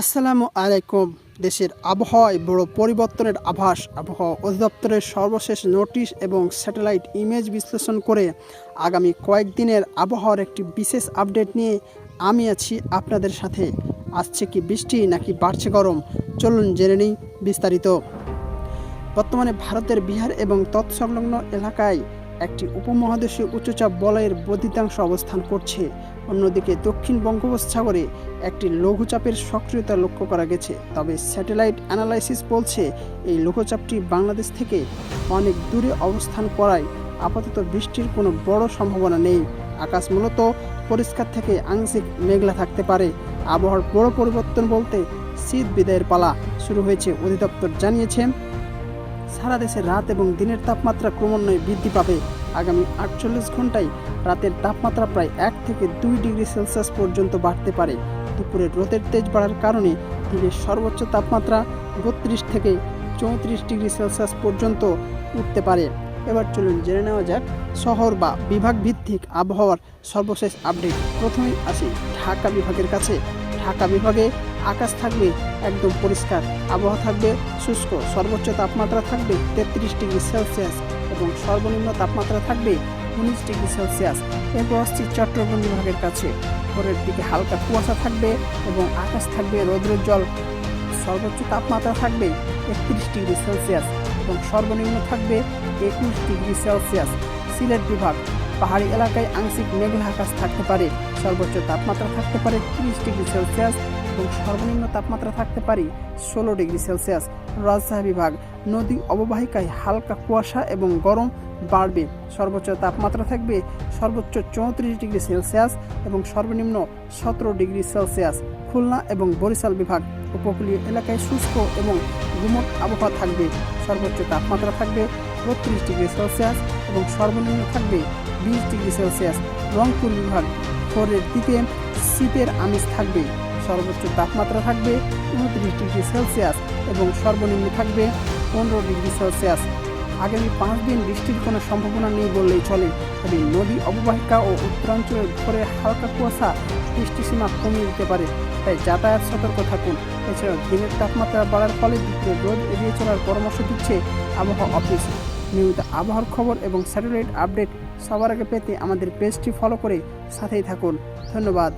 আসসালামু আলাইকুম। দেশের আবহাওয়ায় বড় পরিবর্তনের আভাস। আবহাওয়া অধিদপ্তরের সর্বশেষ নোটিশ এবং স্যাটেলাইট ইমেজ বিশ্লেষণ করে আগামী কয়েকদিনের আবহাওয়ার একটি বিশেষ আপডেট নিয়ে আমি আছি আপনাদের সাথে। আসছে কি বৃষ্টি নাকি বাড়ছে গরম? চলুন জেনে নিই বিস্তারিত। বর্তমানে ভারতের বিহার এবং তৎসংলগ্ন এলাকায় একটি উপমহাদেশীয় উচ্চচাপ বলয়ের বর্ধিতাংশ অবস্থান করছে। অন্যদিকে দক্ষিণ বঙ্গোপসাগরে একটি লঘুচাপের সক্রিয়তা লক্ষ্য করা গেছে। তবে স্যাটেলাইট অ্যানালাইসিস বলছে, এই লঘুচাপটি বাংলাদেশ থেকে অনেক দূরে অবস্থান করায় আপাতত বৃষ্টির কোনো বড় সম্ভাবনা নেই। আকাশ মূলত পরিষ্কার থেকে আংশিক মেঘলা থাকতে পারে। আবহাওয়ার বড় পরিবর্তন বলতে শীত বিদায়ের পালা শুরু হয়েছে, অধিদপ্তর জানিয়েছে। সারা দেশে রাত এবং দিনের তাপমাত্রা ক্রমান্বয়ে বৃদ্ধি পাবে। আগামী আটচল্লিশ ঘন্টায় রাতের তাপমাত্রা প্রায় এক থেকে দুই ডিগ্রি সেলসিয়াস পর্যন্ত বাড়তে পারে। দুপুরে রোদের তেজ বাড়ার কারণে দিনের সর্বোচ্চ তাপমাত্রা বত্রিশ থেকে চৌত্রিশ ডিগ্রি সেলসিয়াস পর্যন্ত উঠতে পারে। এবার চলুন জেনে নেওয়া যাক শহর বা বিভাগ ভিত্তিক আবহাওয়ার সর্বশেষ আপডেট। প্রথমেই আসি ঢাকা বিভাগের কাছে। ঢাকা বিভাগে আকাশ থাকবে একদম পরিষ্কার, আবহাওয়া থাকবে শুষ্ক, সর্বোচ্চ তাপমাত্রা থাকবে তেত্রিশ ডিগ্রি সেলসিয়াস। এবং সর্বনিম্ন তাপমাত্রা থাকবে উনিশ ডিগ্রি সেলসিয়াস। এরপর আসছি চট্টগ্রাম বিভাগের কাছে। ভোরের দিকে হালকা কুয়াশা থাকবে এবং আকাশ থাকবে রৌদ্রের জল। সর্বোচ্চ তাপমাত্রা থাকবে একত্রিশ ডিগ্রি সেলসিয়াস এবং সর্বনিম্ন থাকবে একুশ ডিগ্রি সেলসিয়াস। সিলেট বিভাগ পাহাড়ি এলাকায় আংশিক মেঘলা আকাশ থাকতে পারে। সর্বোচ্চ তাপমাত্রা থাকতে পারে তিরিশ ডিগ্রি সেলসিয়াস এবং সর্বনিম্ন তাপমাত্রা থাকতে পারে ষোলো ডিগ্রি সেলসিয়াস। রাজশাহী বিভাগ, নদী অববাহিকায় হালকা কুয়াশা এবং গরম বাড়বে। সর্বোচ্চ তাপমাত্রা থাকবে সর্বোচ্চ চৌত্রিশ ডিগ্রি সেলসিয়াস এবং সর্বনিম্ন সতেরো ডিগ্রি সেলসিয়াস। খুলনা এবং বরিশাল বিভাগ, উপকূলীয় এলাকায় শুষ্ক এবং গুমট আবহাওয়া থাকবে। সর্বোচ্চ তাপমাত্রা থাকবে বত্রিশ ডিগ্রি সেলসিয়াস। এবং সর্বনিম্ন থাকবে বিশ ডিগ্রি সেলসিয়াস। রংপুর বিভাগ ভোরের দিকে শীতের আমিষ থাকবে, সর্বোচ্চ তাপমাত্রা থাকবে উনত্রিশ ডিগ্রি সেলসিয়াস এবং সর্বনিম্ন থাকবে পনেরো ডিগ্রি সেলসিয়াস। আগামী পাঁচ দিন বৃষ্টির কোনো সম্ভাবনা নেই বললেই চলে, তবে নদী অববাহিকা ও উত্তরাঞ্চলের ভোরে হালকা কুয়াশা বৃষ্টিসীমা কমিয়ে দিতে পারে, তাই যাতায়াত সতর্ক থাকুন। এছাড়াও দিনের তাপমাত্রা বাড়ার ফলে দুপুরে রোদ এড়িয়ে চলার পরামর্শ দিচ্ছে আবহাওয়া অফিস। নিয়মিত আবহাওয়ার খবর এবং স্যাটেলাইট আপডেট সবার আগে পেতে আমাদের পেজটি ফলো করে সাথেই থাকুন। ধন্যবাদ।